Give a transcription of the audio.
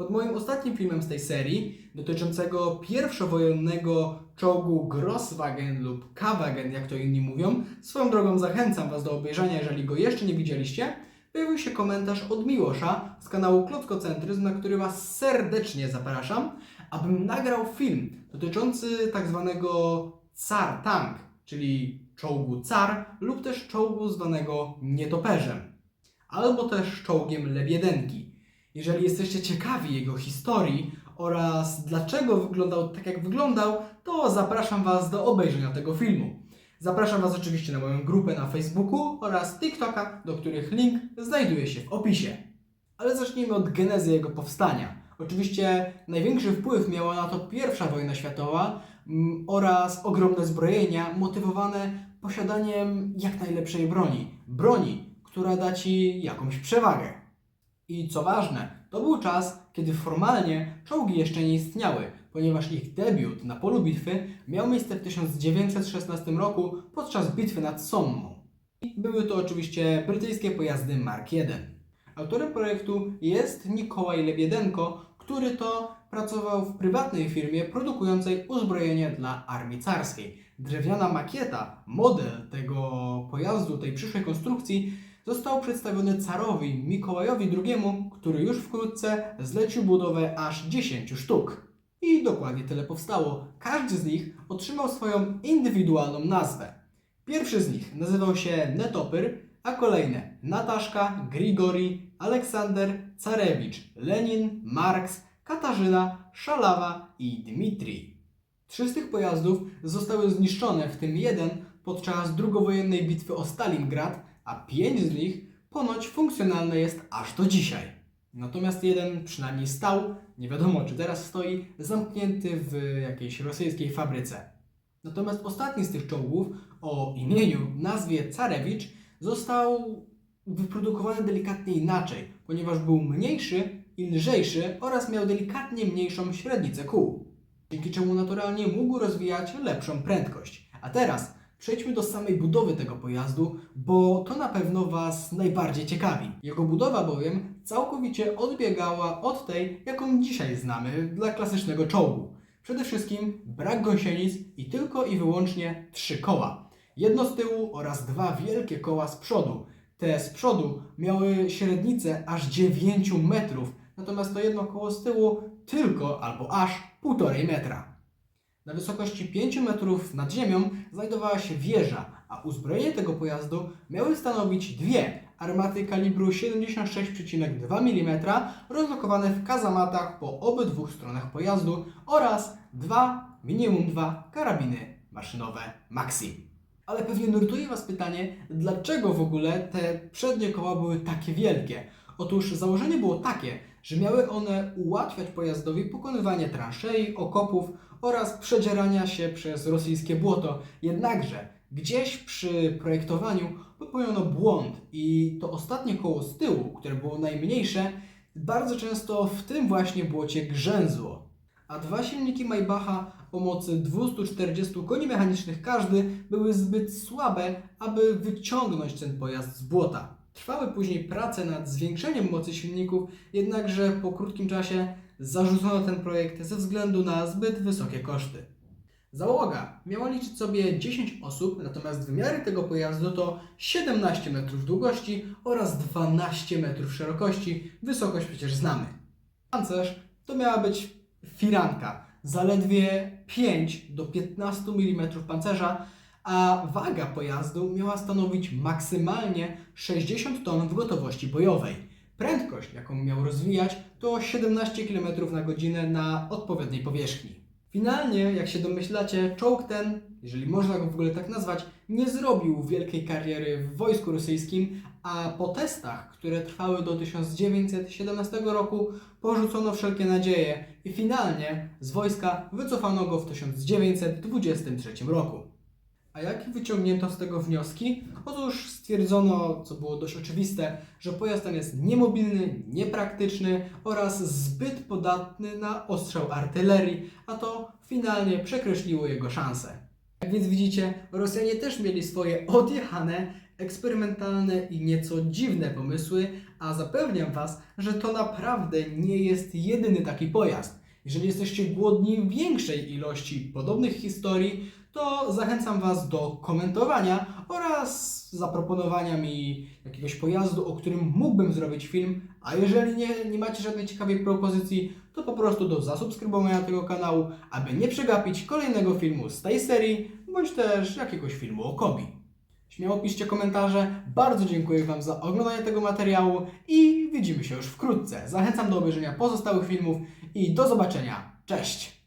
Pod moim ostatnim filmem z tej serii, dotyczącego pierwszowojennego czołgu Grosswagen lub K-Wagen, jak to inni mówią, swoją drogą zachęcam Was do obejrzenia, jeżeli go jeszcze nie widzieliście, pojawił się komentarz od Miłosza z kanału Klockocentryzm, na który Was serdecznie zapraszam, abym nagrał film dotyczący tak zwanego Car Tank, czyli czołgu Car lub też czołgu zwanego nietoperzem, albo też czołgiem Lebiedenki. Jeżeli jesteście ciekawi jego historii oraz dlaczego wyglądał tak jak wyglądał, to zapraszam Was do obejrzenia tego filmu. Zapraszam Was oczywiście na moją grupę na Facebooku oraz TikToka, do których link znajduje się w opisie. Ale zacznijmy od genezy jego powstania. Oczywiście największy wpływ miała na to pierwsza wojna światowa mm, oraz ogromne zbrojenia motywowane posiadaniem jak najlepszej broni. Broni, która da Ci jakąś przewagę. I co ważne, to był czas, kiedy formalnie czołgi jeszcze nie istniały, ponieważ ich debiut na polu bitwy miał miejsce w 1916 roku podczas bitwy nad Sommą. Były to oczywiście brytyjskie pojazdy Mark I. Autorem projektu jest Nikołaj Lebiedenko, który to pracował w prywatnej firmie produkującej uzbrojenie dla armii carskiej. Drewniana makieta, model tego pojazdu, tej przyszłej konstrukcji, został przedstawiony carowi Mikołajowi II, który już wkrótce zlecił budowę aż 10 sztuk. I dokładnie tyle powstało. Każdy z nich otrzymał swoją indywidualną nazwę. Pierwszy z nich nazywał się Netopyr, a kolejne Nataszka, Grigori, Aleksander, Carewicz, Lenin, Marks, Katarzyna, Szalawa i Dmitrij. Trzy z tych pojazdów zostały zniszczone, w tym jeden podczas drugowojennej bitwy o Stalingrad, a pięć z nich ponoć funkcjonalne jest aż do dzisiaj. Natomiast jeden przynajmniej stał, nie wiadomo czy teraz stoi, zamknięty w jakiejś rosyjskiej fabryce. Natomiast ostatni z tych czołgów o imieniu, nazwie Carewicz został wyprodukowany delikatnie inaczej, ponieważ był mniejszy i lżejszy oraz miał delikatnie mniejszą średnicę kół, dzięki czemu naturalnie mógł rozwijać lepszą prędkość. A teraz przejdźmy do samej budowy tego pojazdu, bo to na pewno Was najbardziej ciekawi. Jego budowa bowiem całkowicie odbiegała od tej, jaką dzisiaj znamy dla klasycznego czołgu. Przede wszystkim brak gąsienic i tylko i wyłącznie trzy koła. Jedno z tyłu oraz dwa wielkie koła z przodu. Te z przodu miały średnicę aż 9 metrów, natomiast to jedno koło z tyłu tylko albo aż 1,5 metra. Na wysokości 5 metrów nad ziemią znajdowała się wieża, a uzbrojenie tego pojazdu miały stanowić dwie armaty kalibru 76,2 mm rozlokowane w kazamatach po obydwu stronach pojazdu oraz dwa, minimum dwa karabiny maszynowe Maxim. Ale pewnie nurtuje Was pytanie, dlaczego w ogóle te przednie koła były takie wielkie? Otóż założenie było takie, że miały one ułatwiać pojazdowi pokonywanie transzei, okopów oraz przedzierania się przez rosyjskie błoto. Jednakże gdzieś przy projektowaniu popełniono błąd i to ostatnie koło z tyłu, które było najmniejsze, bardzo często w tym właśnie błocie grzęzło. A dwa silniki Maybacha o mocy 240 koni mechanicznych każdy były zbyt słabe, aby wyciągnąć ten pojazd z błota. Trwały później prace nad zwiększeniem mocy silników, jednakże po krótkim czasie zarzucono ten projekt ze względu na zbyt wysokie koszty. Załoga miała liczyć sobie 10 osób, natomiast wymiary tego pojazdu to 17 metrów długości oraz 12 metrów szerokości. Wysokość przecież znamy. Pancerz to miała być firanka, zaledwie 5 do 15 mm pancerza, a waga pojazdu miała stanowić maksymalnie 60 ton w gotowości bojowej. Prędkość, jaką miał rozwijać, to 17 km na godzinę na odpowiedniej powierzchni. Finalnie, jak się domyślacie, czołg ten, jeżeli można go w ogóle tak nazwać, nie zrobił wielkiej kariery w wojsku rosyjskim, a po testach, które trwały do 1917 roku, porzucono wszelkie nadzieje i finalnie z wojska wycofano go w 1923 roku. A jakie wyciągnięto z tego wnioski? Otóż stwierdzono, co było dość oczywiste, że pojazd ten jest niemobilny, niepraktyczny oraz zbyt podatny na ostrzał artylerii, a to finalnie przekreśliło jego szanse. Jak więc widzicie, Rosjanie też mieli swoje odjechane, eksperymentalne i nieco dziwne pomysły, a zapewniam Was, że to naprawdę nie jest jedyny taki pojazd. Jeżeli jesteście głodni większej ilości podobnych historii, to zachęcam Was do komentowania oraz zaproponowania mi jakiegoś pojazdu, o którym mógłbym zrobić film. A jeżeli nie, nie macie żadnej ciekawej propozycji, to po prostu do zasubskrybowania tego kanału, aby nie przegapić kolejnego filmu z tej serii, bądź też jakiegoś filmu o Kobi. Śmiało piszcie komentarze. Bardzo dziękuję Wam za oglądanie tego materiału i widzimy się już wkrótce. Zachęcam do obejrzenia pozostałych filmów i do zobaczenia. Cześć!